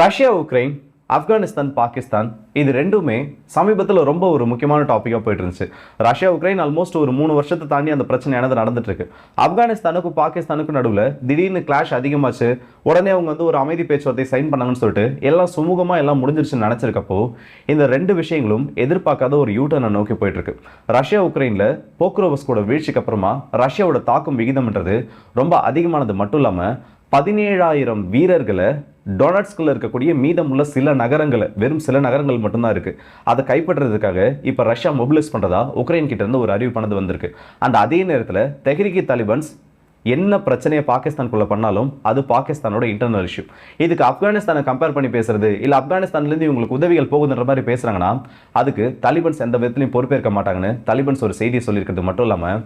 Russia Ukraine Afghanistan Pakistan இது ரெண்டுமே சமீபத்தில் ரொம்ப ஒரு முக்கியமான டாப்பிக்காக போயிட்டு இருந்துச்சு ரஷ்யா உக்ரைன் ஆல்மோஸ்ட் ஒரு மூணு வருஷத்தை தாண்டி அந்த பிரச்சனையானது நடந்துட்டு இருக்கு ஆப்கானிஸ்தானுக்கும் பாகிஸ்தானுக்கும் நடுவில் திடீர்னு கிளாஷ் அதிகமாச்சு. உடனே அவங்க வந்து ஒரு அமைதி பேச்சுவார்த்தை சைன் பண்ணாங்கன்னு சொல்லிட்டு எல்லாம் சுமூகமாக எல்லாம் முடிஞ்சிருச்சுன்னு நினச்சிருக்கப்போ இந்த ரெண்டு விஷயங்களும் எதிர்பார்க்காத ஒரு யூட்டர்னை நோக்கி போயிட்டு இருக்கு ரஷ்யா உக்ரைனில் போக்ரோவஸ்கோட வீழ்ச்சிக்கு அப்புறமா ரஷ்யாவோட தாக்கும் விகிதம்ன்றது ரொம்ப அதிகமானது மட்டும் இல்லாமல் பதினேழாயிரம் வீரர்களை டொனட்ஸ்கில் இருக்கக்கூடிய மீதமுள்ள சில நகரங்களை வெறும் சில நகரங்கள் மட்டும்தான் இருக்குது அதை கைப்பற்றுறதுக்காக இப்போ ரஷ்யா மொபிலைஸ் பண்ணுறதா உக்ரைன் கிட்ட இருந்து ஒரு அறிவிப்பானது வந்திருக்கு. அந்த அதே நேரத்தில் தெஹ்ரிகி தாலிபன்ஸ் என்ன பிரச்சனையை பாகிஸ்தானுக்குள்ளே பண்ணாலும் அது பாகிஸ்தானோட இன்டர்னல் இஷ்யூ இதுக்கு ஆப்கானிஸ்தானை கம்பேர் பண்ணி பேசுறது இல்லை ஆப்கானிஸ்தான்லேருந்து இவங்களுக்கு உதவிகள் போகுதுன்ற மாதிரி பேசுகிறாங்கன்னா அதுக்கு தாலிபன்ஸ் எந்த விதத்துலையும் பொறுப்பேற்க மாட்டாங்கன்னு தாலிபன்ஸ் ஒரு செய்தியை சொல்லியிருக்கிறது மட்டும் இல்லாமல்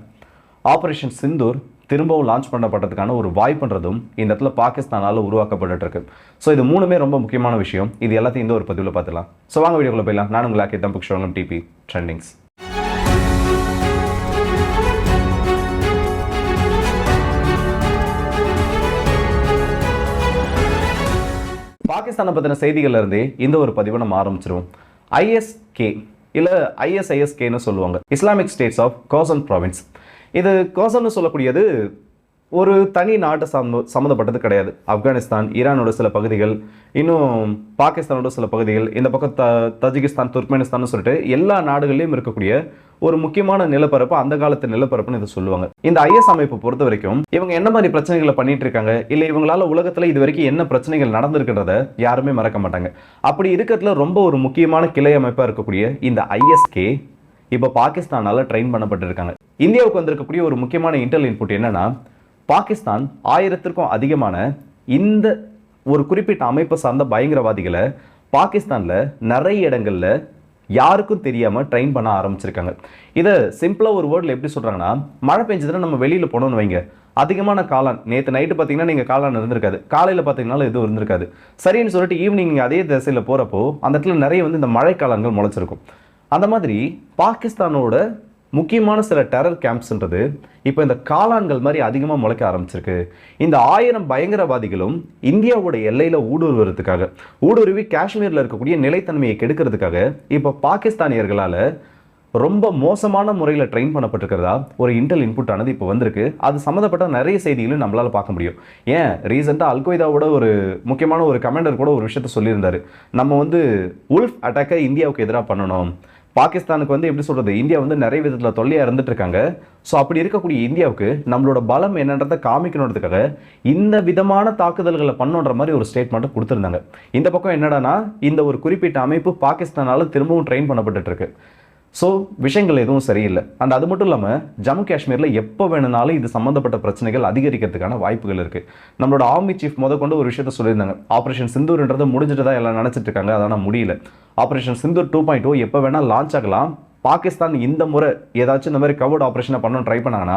ஆப்ரேஷன் சிந்தூர் திரும்பவும் லான்ச் பண்ணப்பட்டதுக்கான ஒரு வாய்ப்புன்றதும் இந்த இடத்துல பாகிஸ்தானால் உருவாக்கப்பட்டு இருக்கு. ஸோ இது மூணுமே ரொம்ப முக்கியமான விஷயம். இது எல்லாத்தையும் இந்த ஒரு பதிவில் பார்த்துலாம் ஸோ வாங்க வீடியோக்குள்ள போயிடலாம். நான் உங்களை ஆக்கி தம்புக் ஷோங்கம் டிபி ட்ரெண்டிங்ஸ் பாகிஸ்தானை பற்றின செய்திகள்ல இருந்தே இந்த ஒரு பதிவை நம்ம ஆரம்பிச்சிருவோம். ஐஎஸ்கே இல்லை ஐஎஸ்ஐஎஸ்கேன்னு சொல்லுவாங்க. Islamic States of Khorasan province இது கோசன்னு சொல்லக்கூடியது ஒரு தனி நாட்டை சம்ம சம்மந்தப்பட்டது கிடையாது. ஆப்கானிஸ்தான் ஈரானோட சில பகுதிகள் இன்னும் பாகிஸ்தானோட சில பகுதிகள் இந்த பக்கம் த தஜிகிஸ்தான் துர்க்மெனிஸ்தான் சொல்லிட்டு எல்லா நாடுகள்லையும் இருக்கக்கூடிய ஒரு முக்கியமான நிலப்பரப்பு அந்த காலத்து நிலப்பரப்புன்னு இதை சொல்லுவாங்க. இந்த ஐஎஸ் அமைப்பு பொறுத்த வரைக்கும் இவங்க என்ன மாதிரி பிரச்சனைகளை பண்ணிட்டு இருக்காங்க? இல்லை இவங்களால உலகத்தில் இது வரைக்கும் என்ன பிரச்சனைகள் நடந்திருக்கிறத யாருமே மறக்க மாட்டாங்க. அப்படி இருக்கிறதுல ரொம்ப ஒரு முக்கியமான கிளை அமைப்பாக இருக்கக்கூடிய இந்த ஐஎஸ்கே இப்போ பாகிஸ்தானால் ட்ரெயின் பண்ணப்பட்டிருக்காங்க. இந்தியாவுக்கு வந்திருக்கக்கூடிய ஒரு முக்கியமான இன்டெல் இன்புட் என்னன்னா பாகிஸ்தான் ஆயிரத்திற்கும் அதிகமான இந்த ஒரு குறிப்பிட்ட அமைப்பை சார்ந்த பயங்கரவாதிகளை பாகிஸ்தானில் நிறைய இடங்கள்ல யாருக்கும் தெரியாமல் ட்ரெயின் பண்ண ஆரம்பிச்சிருக்காங்க. இதை சிம்பிளாக ஒரு வேர்டில் எப்படி சொல்கிறாங்கன்னா மழை பெஞ்சதுன்னா நம்ம வெளியில் போனோம்னு வைங்க. அதிகமான காளான் நேற்று நைட்டு பார்த்தீங்கன்னா நீங்கள் காளான் இருந்திருக்காது. காலையில் பார்த்தீங்கன்னா எதுவும் இருந்திருக்காது. சரின்னு சொல்லிட்டு ஈவினிங் நீங்கள் அதே திசையில் போகிறப்போ அந்த இடத்துல நிறைய வந்து இந்த மழை காலங்கள் முளைச்சிருக்கும். அந்த மாதிரி பாகிஸ்தானோட முக்கியமான சில டெரர் கேம்ப்ஸ்ன்றது இப்போ இந்த காளான்கள் மாதிரி அதிகமாக முளைக்க ஆரம்பிச்சிருக்கு. இந்த ஆயிரம் பயங்கரவாதிகளும் இந்தியாவோட எல்லையில் ஊடுருவதுக்காக ஊடுருவி காஷ்மீரில் இருக்கக்கூடிய நிலைத்தன்மையை கெடுக்கிறதுக்காக இப்போ பாகிஸ்தானியர்களால் ரொம்ப மோசமான முறையில் ட்ரெயின் பண்ணப்பட்டிருக்கிறதா ஒரு இன்டெல் இன்புட் ஆனது இப்போ வந்திருக்கு. அது சம்மந்தப்பட்ட நிறைய செய்திகளும் நம்மளால் பார்க்க முடியும். ஏன்? ரீசெண்டாக அல்கொய்தாவோட ஒரு முக்கியமான ஒரு கமாண்டர் கூட ஒரு விஷயத்த சொல்லியிருந்தார். நம்ம வந்து உல்ஃப் அட்டாக்கை இந்தியாவுக்கு எதிராக பண்ணணும். பாகிஸ்தானுக்கு வந்து எப்படி சொல்கிறது இந்தியா வந்து நிறைய விதத்தில் தொல்லையாக இருந்துட்டு இருக்காங்க ஸோ அப்படி இருக்கக்கூடிய இந்தியாவுக்கு நம்மளோட பலம் என்னன்றதை காமிக்கணுன்றதுக்காக இந்த விதமான தாக்குதல்களை பண்ணுன்ற மாதிரி ஒரு ஸ்டேட்மெண்ட்டை கொடுத்துருந்தாங்க. இந்த பக்கம் என்னடானா இந்த ஒரு குறிப்பிட்ட அமைப்பு பாகிஸ்தானால் திரும்பவும் ட்ரெயின் பண்ணப்பட்டுருக்கு ஸோ விஷயங்கள் எதுவும் சரியில்லை. அண்ட் அது மட்டும் இல்லாமல் ஜம்மு காஷ்மீரில் எப்போ வேணுனாலும் இது சம்மந்தப்பட்ட பிரச்சனைகள் அதிகரிக்கிறதுக்கான வாய்ப்புகள் இருக்குது நம்மளோட ஆர்மி சீஃப் முத கொண்டு ஒரு விஷயத்த சொல்லியிருந்தாங்க. ஆப்ரேஷன் சிந்தூர்ன்றது முடிஞ்சிட்டு தான் எல்லாம் நினச்சிட்டு இருக்காங்க. அதனால் முடியல. Operation Sindoor two point two எப்போ வேணால் லான்ச் ஆகலாம். பாகிஸ்தான் இந்த முறை ஏதாச்சும் இந்த மாதிரி கவர்டு ஆப்ரேஷனை பண்ணணும்னு ட்ரை பண்ணாங்கன்னா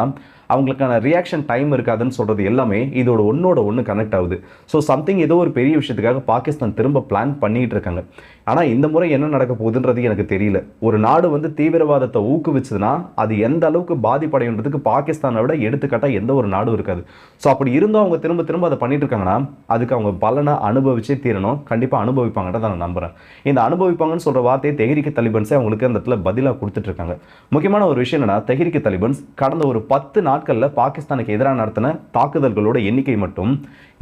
அவங்களுக்கான ரியாக்ஷன் டைம் இருக்காதுன்னு சொல்கிறது எல்லாமே இதோட ஒன்றோட ஒன்று கனெக்ட் ஆகுது. ஸோ சம்திங் ஏதோ ஒரு பெரிய விஷயத்துக்காக பாகிஸ்தான் திரும்ப பிளான் பண்ணிகிட்டு இருக்காங்க. ஆனால் இந்த முறை என்ன நடக்க போகுதுன்றது எனக்கு தெரியல. ஒரு நாடு வந்து தீவிரவாதத்தை ஊக்குவிச்சதுன்னா அது எந்த அளவுக்கு பாதிப்படைன்றதுக்கு பாகிஸ்தானை விட எடுத்துக்காட்டாக எந்த ஒரு நாடும் இருக்காது. ஸோ அப்படி இருந்தும் அவங்க திரும்ப திரும்ப அதை பண்ணிட்டு இருக்காங்கன்னா அதுக்கு அவங்க பலனை அனுபவிச்சே தீரணும். கண்டிப்பாக அனுபவிப்பாங்கன்றத நான் நம்புகிறேன் இந்த அனுபவிப்பாங்கன்னு சொல்கிற வார்த்தையை தெஹரிக்கு தலிபன்ஸே அவங்களுக்கு அந்த இடத்துல பதிலாக கொடுத்துட்டு இருக்காங்க. முக்கியமான ஒரு விஷயம் என்னன்னா தெஹரிக்கு தலிபன்ஸ் கடந்த ஒரு பத்து நாள் நாட்களில் பாகிஸ்தானுக்கு எதிராக நடத்தின தாக்குதல்களோட எண்ணிக்கை மட்டும்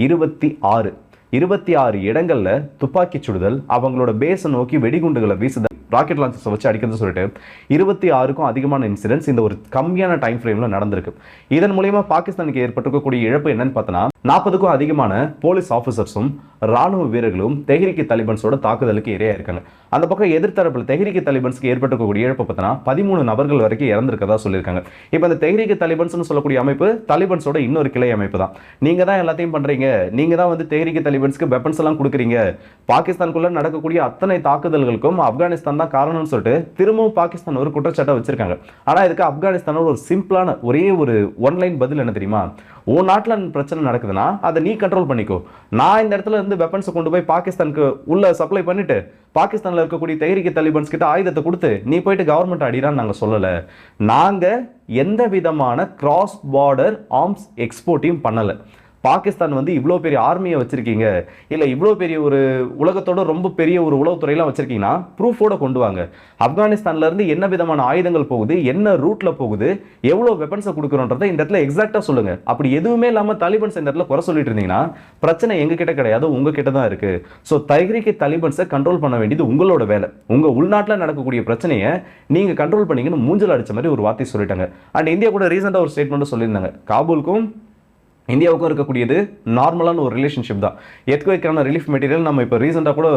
இருபத்தி ஆறு. இருபத்தி ஆறு இடங்களில் துப்பாக்கி சுடுதல் அவங்களோட பேஸை நோக்கி வெடிகுண்டுகளை வீசுதல் ராக்கெட் லான்ச்சர்ஸை வச்சு அடிக்கிறது சொல்லிட்டு இருபத்தி ஆறுக்கும் அதிகமான இன்சிடென்ட்ஸ் இந்த ஒரு கம்மியான டைம் ஃப்ரேமில் நடந்திருக்கு. இதன் மூலயமா பாகிஸ்தானுக்கு ஏற்பட்டிருக்கக்கூடிய இழப்பு என்னன்னு பார்த்தோன்னா நாற்பதுக்கும் அதிகமான போலீஸ் ஆஃபீஸர்ஸும் ராணுவ வீரர்களும் தெஹரிக்கு தலிபன்ஸோட தாக்குதலுக்கு இரையாயிருக்காங்க அந்த பக்கம் எதிர்த்தரப்பில் தெஹரிக்கு தலிபன்ஸ்க்கு ஏற்பட்டிருக்கக்கூடிய இழப்பு பார்த்தோன்னா பதிமூணு நபர்கள் வரைக்கும் இறந்திருக்கதா சொல்லியிருக்காங்க. இப்போ இந்த தெஹரிக்கு தலிபன்ஸ்னு சொல்லக்கூடிய அமைப்பு தலிபன்ஸோட இன்னொரு கிளை அமைப்பு தான். நீங்கள் தான் எல்லாத்தையும் பண்ணுறீங்க நீங்கள் தான் வந்து தெஹரிக்கு தலிபன்ஸ்க்கு வெப்பன்ஸ் எல்லாம் கொடுக்குறீங்க. பாகிஸ்தானுக்குள்ளே நடக்கக்கூடிய அத்தனை தாக்குதல்களுக்கும் ஆப்கானிஸ்தான் தான் காரணம்னு சொல்லிட்டு திரும்பவும் பாகிஸ்தான் ஒரு குற்றச்சாட்டை வச்சிருக்காங்க. ஆனால் இதுக்கு ஆப்கானிஸ்தானோட ஒரு சிம்பிளான ஒரே ஒரு ஒன்லைன் பதில் என்ன தெரியுமா? உன் நாட்டில் பிரச்சனை நடக்குதுன்னா அதை நீ கண்ட்ரோல் பண்ணிக்கோ. நான் இந்த இடத்துல இருந்து வெப்பன்ஸை கொண்டு போய் பாகிஸ்தானுக்கு உள்ள சப்ளை பண்ணிட்டு பாகிஸ்தானில் இருக்கக்கூடிய தைரிக்க தலிபன்ஸ் கிட்ட ஆயுதத்தை கொடுத்து நீ போயிட்டு கவர்மெண்ட் அடிடான்னு நாங்கள் சொல்லலை. நாங்கள் எந்த விதமான கிராஸ் பார்டர் ஆர்ம்ஸ் எக்ஸ்போர்ட்டையும் பண்ணலை. பாகிஸ்தான் வந்து இவ்வளோ பெரிய ஆர்மியை வச்சுருக்கீங்க. இல்லை இவ்வளோ பெரிய ஒரு உலகத்தோட ரொம்ப பெரிய ஒரு உளவுத்துறையெல்லாம் வச்சுருக்கீங்கன்னா ப்ரூஃபோட கொண்டு வாங்க. ஆப்கானிஸ்தான்லேருந்து என்ன விதமான ஆயுதங்கள் போகுது? என்ன ரூட்டில் போகுது? எவ்வளோ வெப்பன்ஸை கொடுக்குறோன்றதை இந்த இடத்துல எக்ஸாக்டாக சொல்லுங்கள் அப்படி எதுவுமே இல்லாமல் தாலிபன்ஸ் இந்த இடத்துல குறை சொல்லிட்டு இருந்தீங்கன்னா பிரச்சனை எங்கள் கிட்ட கிடையாது உங்கள் கிட்ட தான் இருக்குது ஸோ தைரிக்கு தாலிபன்ஸை கண்ட்ரோல் பண்ண வேண்டியது உங்களோட வேலை. உங்கள் உள்நாட்டில் நடக்கக்கூடிய பிரச்சனையை நீங்கள் கண்ட்ரோல் பண்ணீங்கன்னு மூஞ்சல் அடித்த மாதிரி ஒரு வார்த்தை சொல்லிட்டாங்க. அண்ட் இந்தியா கூட ரீசெண்டாக ஒரு ஸ்டேட்மெண்ட்டும் சொல்லியிருந்தாங்க. காபூலுக்கும் இந்தியாவுக்கும் இருக்கக்கூடியது நார்மலான ஒரு ரிலேஷன்ஷிப் தான். எத்குவைக்கான ரிலீஃப் மெட்டீரியல் நம்ம இப்போ ரீசெண்டாக கூட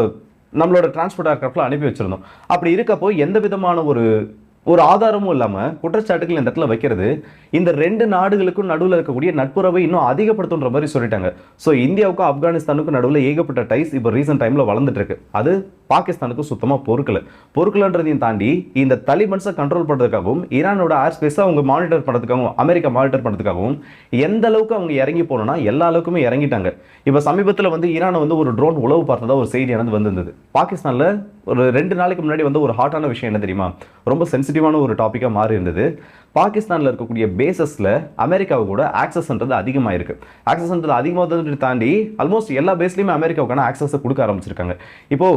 நம்மளோட டிரான்ஸ்போர்ட் ஏர்க்ராஃப்டில் அனுப்பி வச்சிருந்தோம். அப்படி இருக்கப்போ எந்த விதமான ஒரு ஒரு ஆதாரமும் இல்லாமல் குற்றச்சாட்டுகள் இந்த இடத்துல வைக்கிறது இந்த ரெண்டு நாடுகளுக்கும் நடுவில் இருக்கக்கூடிய நட்புறவை இன்னும் அதிகப்படுத்துன்ற மாதிரி சொல்லிட்டாங்க. ஸோ இந்தியாவுக்கும் ஆப்கானிஸ்தானுக்கும் நடுவில் ஏகப்பட்ட டைஸ் இப்போ ரீசெண்ட் டைமில் வளர்ந்துட்டு இருக்கு. அது பாகிஸ்தானுக்கு சுத்தமாக பொறுக்கல. பொறுக்கலன்றதையும் தாண்டி இந்த தலிபன்ஸை கண்ட்ரோல் பண்ணுறதுக்காகவும் ஈரானோட ஏர் ஸ்பேஸை அவங்க மானிட்டர் பண்ணுறதுக்காகவும் அமெரிக்கா மானிட்டர் பண்ணுறதுக்காகவும் எந்த அளவுக்கு அவங்க இறங்கி போனோம்னா எல்லா அளவுக்குமே இறங்கிட்டாங்க. இப்போ சமீபத்தில் வந்து ஈரானை வந்து ஒரு ட்ரோன் உளவு பார்த்ததா ஒரு செய்தி செய்தியானது வந்திருந்தது. பாகிஸ்தானில் ஒரு ரெண்டு நாளைக்கு முன்னாடி வந்து ஒரு ஹாட்டான விஷயம் என்ன தெரியுமா? ரொம்ப சென்சிட்டிவான ஒரு டாப்பிக்காக மாறி இருந்தது பாகிஸ்தானில் இருக்கக்கூடிய பேசஸில் அமெரிக்காவு கூட ஆக்சஸ்ன்றது அதிகமாக இருக்குது ஆக்சஸ்ன்றது அதிகமாக தாண்டி ஆல்மோஸ்ட் எல்லா பேஸ்லையுமே அமெரிக்காவுக்கான ஆக்சஸை கொடுக்க ஆரம்பிச்சிருக்காங்க. இப்போ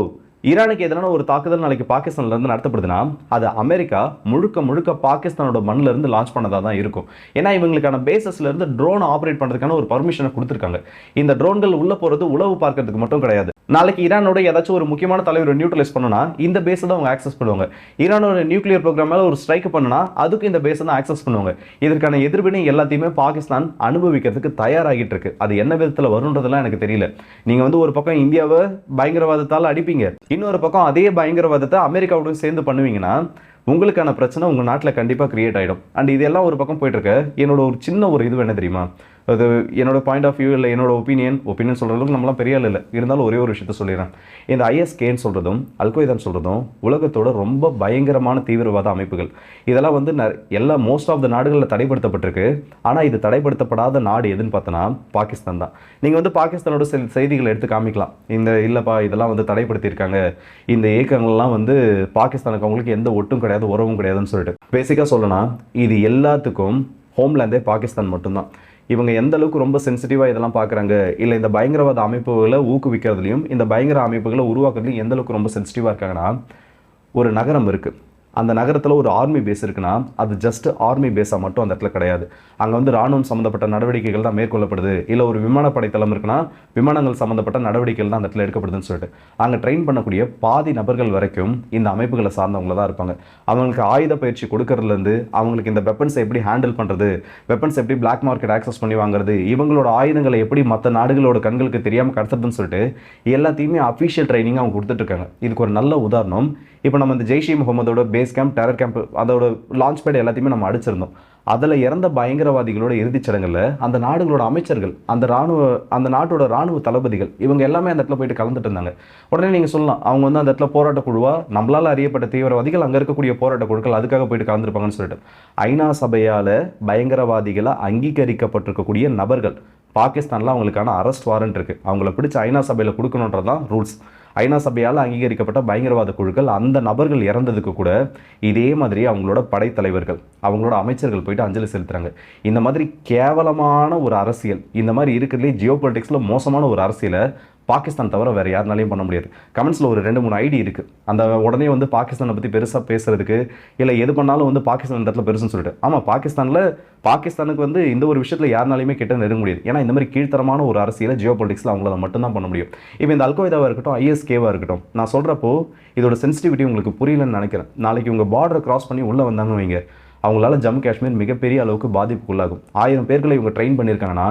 ஈரானுக்கு எதனால ஒரு தாக்குதல் நாளைக்கு பாகிஸ்தான்ல இருந்து நடத்தப்படுதுன்னா அது அமெரிக்கா முழுக்க முழுக்க பாகிஸ்தானோட மண்ணில இருந்து லான்ச் பண்ணதா தான் இருக்கும். ஏன்னா இவங்களுக்கான பேசஸ்ல இருந்து ட்ரோன் ஆப்ரேட் பண்றதுக்கான ஒரு பர்மிஷனை கொடுத்துருக்காங்க. இந்த ட்ரோன்கள் உள்ள போறது உளவு பார்க்கறதுக்கு மட்டும் கிடையாது. நாளைக்கு ஈரானோட ஏதாச்சும் ஒரு முக்கியமான தலைவர் நியூட்ரலைஸ் பண்ணுனா இந்த பேஸை தான் அவங்க ஆக்சஸ் பண்ணுவாங்க. ஈரானோட நியூக்ளியர் ப்ரோக்ராம் மேலே ஒரு ஸ்ட்ரைக் பண்ணுனா அதுக்கு இந்த பேஸை தான் ஆக்சஸ் பண்ணுவாங்க. இதற்கான எதிர்வினை எல்லாத்தையுமே பாகிஸ்தான் அனுபவிக்கிறதுக்கு தயாராகிட்டு இருக்கு. அது என்ன விதத்தில் வரும்ன்றதெல்லாம் எனக்கு தெரியல. நீங்க வந்து ஒரு பக்கம் இந்தியாவை பயங்கரவாதத்தால் அடிப்பீங்க. இன்னொரு பக்கம் அதே பயங்கரவாதத்தை அமெரிக்காவுடன் சேர்ந்து பண்ணுவீங்கன்னா உங்களுக்கான பிரச்சனை உங்கள் நாட்டில் கண்டிப்பாக கிரியேட் ஆகிடும் அண்ட் இதெல்லாம் ஒரு பக்கம் போயிட்டுருக்கு என்னோட ஒரு சின்ன ஒரு இது என்ன தெரியுமா? அது என்னோட பாயிண்ட் ஆஃப் வியூ இல்லை என்னோட ஒப்பீனியன் ஒப்பீனியன் சொல்கிற நம்மளாம் பெரிய ஆள் இல்லை. இருந்தாலும் ஒரே ஒரு விஷயத்த சொல்லிடுறேன். இந்த ஐஎஸ்கேன்னு சொல்கிறதும் அல்கொய்தான் சொல்கிறதும் உலகத்தோட ரொம்ப பயங்கரமான தீவிரவாத அமைப்புகள். இதெல்லாம் வந்து ந- எல்லா மோஸ்ட் ஆஃப் த நாடுகளில் தடைப்படுத்தப்பட்டிருக்கு. ஆனால் இது தடைப்படுத்தப்படாத நாடு எதுன்னு பார்த்தோன்னா பாகிஸ்தான் தான். நீங்கள் வந்து பாகிஸ்தானோட சில செய்திகளை எடுத்து காமிக்கலாம். இந்த இல்லைப்பா இதெல்லாம் வந்து தடைப்படுத்தியிருக்காங்க. இந்த இயக்கங்கள்லாம் வந்து பாகிஸ்தானுக்கு அவங்களுக்கு எந்த ஒட்டும் கிடையாது உறவும் கிடையாதுன்னு சொல்லிட்டு. பேசிக்காக சொல்லணும் இது எல்லாத்துக்கும் ஹோம்லேண்டே பாகிஸ்தான் மட்டும்தான். இவங்க எந்த அளவுக்கு ரொம்ப சென்சிட்டிவாக இதெல்லாம் பார்க்குறாங்க இல்லை இந்த பயங்கரவாத அமைப்புகளை ஊக்குவிக்கிறதுலையும் இந்த பயங்கர அமைப்புகளை உருவாக்குறதுலையும் எந்த அளவுக்கு ரொம்ப சென்சிட்டிவாக இருக்காங்கன்னா ஒரு நகரம் இருக்குது அந்த நகரத்தில் ஒரு ஆர்மி பேஸ் இருக்குன்னா அது ஜஸ்ட் ஆர்மி பேஸாக மட்டும் அந்த இடத்துல கிடையாது. அங்கே வந்து ராணுவம் சம்மந்தப்பட்ட நடவடிக்கைகள் தான் மேற்கொள்ளப்படுது. இல்லை ஒரு விமானப்படை தளம் இருக்குன்னா விமானங்கள் சம்மந்தப்பட்ட நடவடிக்கைகள் தான் அந்த இடத்துல எடுக்கப்படுதுன்னு சொல்லிட்டு. அங்கே ட்ரெயின் பண்ணக்கூடிய பாதி நபர்கள் வரைக்கும் இந்த அமைப்புகளை சார்ந்தவங்கள தான் இருப்பாங்க. அவங்களுக்கு ஆயுத பயிற்சி கொடுக்கறதுலேருந்து அவங்களுக்கு இந்த வெப்பன்ஸை எப்படி ஹேண்டில் பண்ணுறது வெப்பன்ஸ் எப்படி பிளாக் மார்க்கெட் ஆக்சஸ் பண்ணி வாங்குறது இவங்களோட ஆயுதங்களை எப்படி மற்ற நாடுகளோட கண்களுக்கு தெரியாமல் கடத்துறதுன்னு சொல்லிட்டு எல்லாத்தையுமே அஃபிஷியல் ட்ரைனிங் அவங்க கொடுத்துட்ருக்காங்க இதுக்கு ஒரு நல்ல உதாரணம் இப்போ நம்ம இந்த ஜெய்ஷி முகமதோட பேஸ் கேம்ப் டெரர் கேம்ப் அதோட லான்ச் பேட் எல்லாத்தையுமே நம்ம அடிச்சிருந்தோம். அதில் இறந்த பயங்கரவாதிகளோட இறுதிச் சடங்குல அந்த நாடுகளோட அமைச்சர்கள் அந்த ராணுவ அந்த நாட்டோட ராணுவ தளபதிகள் இவங்க எல்லாமே அந்த இடத்துல போயிட்டு கலந்துட்டு இருந்தாங்க. உடனே நீங்கள் சொல்லலாம் அவங்க வந்து அந்த இடத்துல போராட்ட குழுவாக நம்மளால் அறியப்பட்ட தீவிரவாதிகள் அங்கே இருக்கக்கூடிய போராட்ட குழுக்கள் அதுக்காக போயிட்டு கலந்துருப்பாங்கன்னு சொல்லிட்டு. ஐநா சபையால் பயங்கரவாதிகளை அங்கீகரிக்கப்பட்டிருக்கக்கூடிய நபர்கள் பாகிஸ்தானில் அவங்களுக்கான அரெஸ்ட் வாரண்ட் இருக்குது அவங்கள பிடிச்ச ஐநா சபையில் கொடுக்கணுன்றது தான் ரூல்ஸ் ஐநா சபையால் அங்கீகரிக்கப்பட்ட பயங்கரவாத குழுக்கள் அந்த நபர்கள் இறந்ததுக்கு கூட இதே மாதிரி அவங்களோட படைத்தலைவர்கள் அவங்களோட அமைச்சர்கள் போயிட்டு அஞ்சலி செலுத்துறாங்க. இந்த மாதிரி கேவலமான ஒரு அரசியல் இந்த மாதிரி இருக்கிறதுலே ஜியோ பொலிட்டிக்ஸில் மோசமான ஒரு அரசியலை பாகிஸ்தான் தவிர வேறு யாருனாலையும் பண்ண முடியாது. கமெண்ட்ஸில் ஒரு ரெண்டு மூணு ஐடி இருக்குது அந்த உடனே வந்து பாகிஸ்தானை பற்றி பெருசாக பேசுகிறதுக்கு இல்லை எது பண்ணாலும் வந்து பாகிஸ்தான் இடத்துல பெருசுன்னு சொல்லிட்டு. ஆமாம் பாகிஸ்தானில் பாகிஸ்தானுக்கு வந்து இந்த ஒரு விஷயத்தில் யாருனாலையுமே கிட்ட நெருங்க முடியாது. ஏன்னா இந்த மாதிரி கீழ்த்தரமான ஒரு அரசியலை ஜியோ பொலிட்டிக்ஸில் அவங்களால மட்டும்தான் பண்ண முடியும். இப்போ இந்த அல்கோய்தாவாக இருக்கட்டும் ஐஎஸ்கேவாக இருக்கட்டும் நான் சொல்கிறப்போ இதோட சென்சிட்டிவிட்டி உங்களுக்கு புரியலன்னு நினைக்கிறேன். நாளைக்கு உங்கள் பார்டரை கிராஸ் பண்ணி உள்ளே வந்தாங்கன்னு வைங்க. அவங்களால ஜம்மு காஷ்மீர் மிகப்பெரிய அளவுக்கு பாதிப்புக்குள்ளாகும். ஆயிரம் பேர்களை இவங்க ட்ரெயின் பண்ணியிருக்காங்கன்னா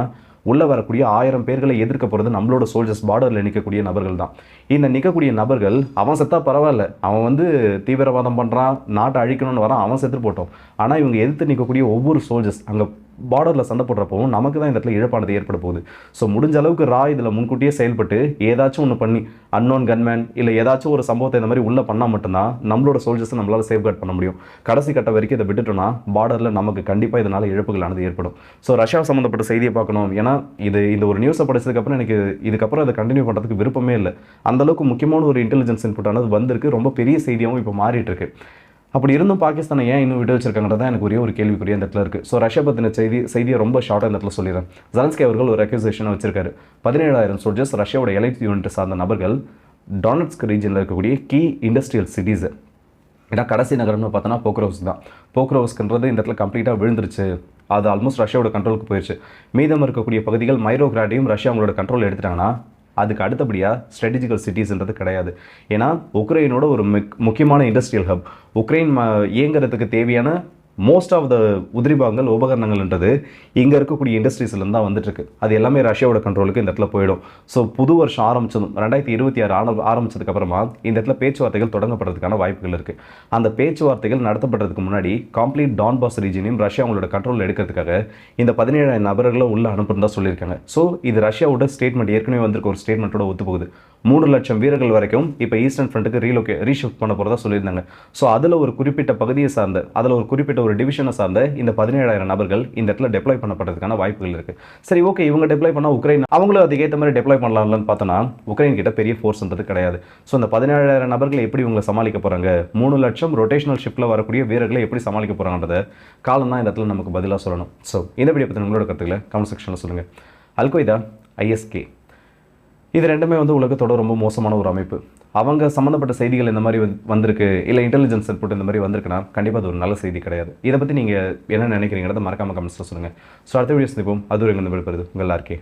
உள்ள வரக்கூடிய ஆயிரம் பேர்களை எதிர்க்க போகிறது நம்மளோட சோல்ஜர்ஸ் பார்டரில் நிற்கக்கூடிய நபர்கள் தான். இந்த நிற்கக்கூடிய நபர்கள் அவன் செத்தா பரவாயில்ல. அவன் வந்து தீவிரவாதம் பண்ணுறான் நாட்டை அழிக்கணும்னு வரான் அவன் செத்து போட்டோம். ஆனால் இவங்க எதிர்த்து நிற்கக்கூடிய ஒவ்வொரு சோல்ஜர்ஸ் அங்கே பார்டரில் சண்டை போடுறப்பவும் நமக்கு தான் இந்த இடத்துல இழப்பானது ஏற்பட போகுது. ஸோ முடிஞ்ச அளவுக்கு ரா இதில் முன்கூட்டியே செயல்பட்டு ஏதாச்சும் ஒன்று பண்ணி அன்னோன் கன்மேன் இல்லை ஏதாச்சும் ஒரு சம்பவத்தை இந்த மாதிரி உள்ளே பண்ணால் மட்டும்தான் நம்மளோட சோல்ஜர்ஸை நம்மளால் சேஃப்கார்ட் பண்ண முடியும். கடைசி கட்ட வரைக்கும் இதை விட்டுட்டோம்னா பார்டரில் நமக்கு கண்டிப்பாக இதனால் இழப்புகளானது ஏற்படும். ஸோ ரஷ்யா சம்மந்தப்பட்ட செய்தியை பார்க்கணும். ஏன்னா இது இந்த ஒரு நியூஸை படிச்சதுக்கப்புறம் எனக்கு இதுக்கப்புறம் அதை கண்டினியூ பண்ணுறதுக்கு விருப்பமே இல்லை. அந்தளவுக்கு முக்கியமான ஒரு இன்டெலிஜென்ஸ் இன்புட் ஆனது வந்திருக்கு. ரொம்ப பெரிய செய்தியாகவும் இப்போ மாறிட்டு இருக்கு. அப்படி இருந்தும் பாகிஸ்தானை ஏன் இன்னும் விட்டு வச்சிருக்காங்கிறதா எனக்கு ஒரே ஒரு கேள்விக்குரிய இந்த இடத்துல இருக்குது ஸோ ரஷ்யா பற்றின செய்தி செய்தியை ரொம்ப ஷார்ட்டாக இந்த இடத்துல சொல்லிடுறேன். ஜலன்ஸ்கி அவர்கள் ஒரு அக்யூசேஷனை வச்சிருக்காரு. பதினேழாயிரம் சோல்ஜர்ஸ் ரஷ்யாவோட எலைட் யூனிட் சார்ந்த நபர்கள் டானட்ஸ்க் ரீஜனில் இருக்கக்கூடிய கீ இண்டஸ்ட்ரியல் சிட்டிஸு ஏன்னா கடைசி நகரம்னு பார்த்தோன்னா போக்ரோஸ் தான். போக்ரோஸ்க்குன்றது இந்த இடத்துல கம்ப்ளீட்டாக விழுந்துருச்சு. அது ஆல்மோஸ்ட் ரஷ்யாவோட கண்ட்ரோலுக்கு போயிடுச்சு மீதம் இருக்கக்கூடிய பகுதிகள் மைரோகிராடையும் ரஷ்யா அவங்களோட கண்ட்ரோல் எடுத்துட்டாங்கன்னா அதுக்கு அடுத்தபடியாக ஸ்ட்ராட்டஜிக்கல் சிட்டிஸ்ன்றது கிடையாது. ஏன்னா உக்ரைனோட ஒரு முக்கியமான இண்டஸ்ட்ரியல் ஹப் உக்ரைன் ம இயங்குறதுக்கு தேவையான மோஸ்ட் ஆஃப் த உதிரிபாகங்கள் உபகரணங்கள்ன்றது இங்கே இருக்கக்கூடிய இண்டஸ்ட்ரீஸ்லேருந்து தான் வந்துட்டுருக்கு. அது எல்லாமே ரஷ்யாவோட கண்ட்ரோலுக்கு இந்த இடத்துல போயிடும். ஸோ புது வருஷம் ஆரம்பிச்சதும் ரெண்டாயிரத்தி இருபத்தி ஆறு ஆன ஆரம்பிச்சதுக்கப்புறமா இந்த இடத்துல பேச்சுவார்த்தைகள் தொடங்கப்படுறதுக்கான வாய்ப்புகள் இருக்குது அந்த பேச்சுவார்த்தைகள் நடத்தப்படுறதுக்கு முன்னாடி காம்ப்ளீட் டான்பாஸ் ரீஜனையும் ரஷ்யா அவங்களோட கண்ட்ரோல் எடுக்கிறதுக்காக இந்த பதினேழாயிரம் நபர்களை உள்ள அனுப்புறதா சொல்லியிருக்காங்க. ஸோ இது ரஷ்யாவோட ஸ்டேட்மெண்ட் ஏற்கனவே வந்திருக்க ஒரு ஸ்டேட்மெண்ட்டோட ஒத்து போகுது மூணு லட்சம் வீரர்கள் வரைக்கும் இப்போ ஈஸ்டர்ன் ஃப்ரண்ட்டுக்கு ரீலோகே ரீஷிஃப்ட் பண்ண போகிறதா சொல்லியிருந்தாங்க. ஸோ அதில் ஒரு குறிப்பிட்ட பகுதியை சார்ந்த அதில் ஒரு குறிப்பிட்ட ஒரு டிவிஷனை சார்ந்த இந்த பதினேழாயிரம் நபர்கள் இந்த இடத்துல டெப்ளாய் பண்ணப்படுறதுக்கான வாய்ப்புகள் இருக்குது சரி ஓகே இவங்க டெப்ளாய் பண்ணால் உக்ரைன் அவங்களும் அதுக்கேற்ற மாதிரி டெப்ளாய் பண்ணலாம்னு பார்த்தோன்னா உக்ரைன் கிட்ட பெரிய ஃபோர்ஸ்ன்றது கிடையாது. ஸோ அந்த பதினேழாயிரம் நபர்களை எப்படி இவங்க சமாளிக்க போகிறாங்க மூணு லட்சம் ரொட்டேஷனல் ஷிஃப்ட்டில் வரக்கூடிய வீரர்களை எப்படி சமாளிக்க போகிறாங்கன்றத காலம் தான் இந்த இடத்துல நமக்கு பதிலாக சொல்லணும். ஸோ இந்த வீடியோ பற்றி உங்களோட கருத்துக்களை கமெண்ட் செக்ஷனில் சொல்லுங்கள் அல்கொய்தா ஐஎஸ்கே இது ரெண்டுமே வந்து உலகத்தோட ரொம்ப மோசமான ஒரு அமைப்பு. அவங்க சம்மந்தப்பட்ட செய்திகள் இந்த மாதிரி வந்து- வந்திருக்கு இல்லை இன்டெலிஜென்ஸ் ரிப்போர்ட் இந்த மாதிரி வந்திருக்குன்னா கண்டிப்பாக அது ஒரு நல்ல செய்தி கிடையாது. இதை பற்றி நீங்கள் என்ன நினைக்கிறீங்கிறத மறக்காமல் கமெண்ட்ஸில் சொல்லுங்கள் ஸோ அடுத்த வீடியோ சந்திப்போம். அது ஒரு எங்கள் விழுப்புறது உங்கள் எல்லாருக்கே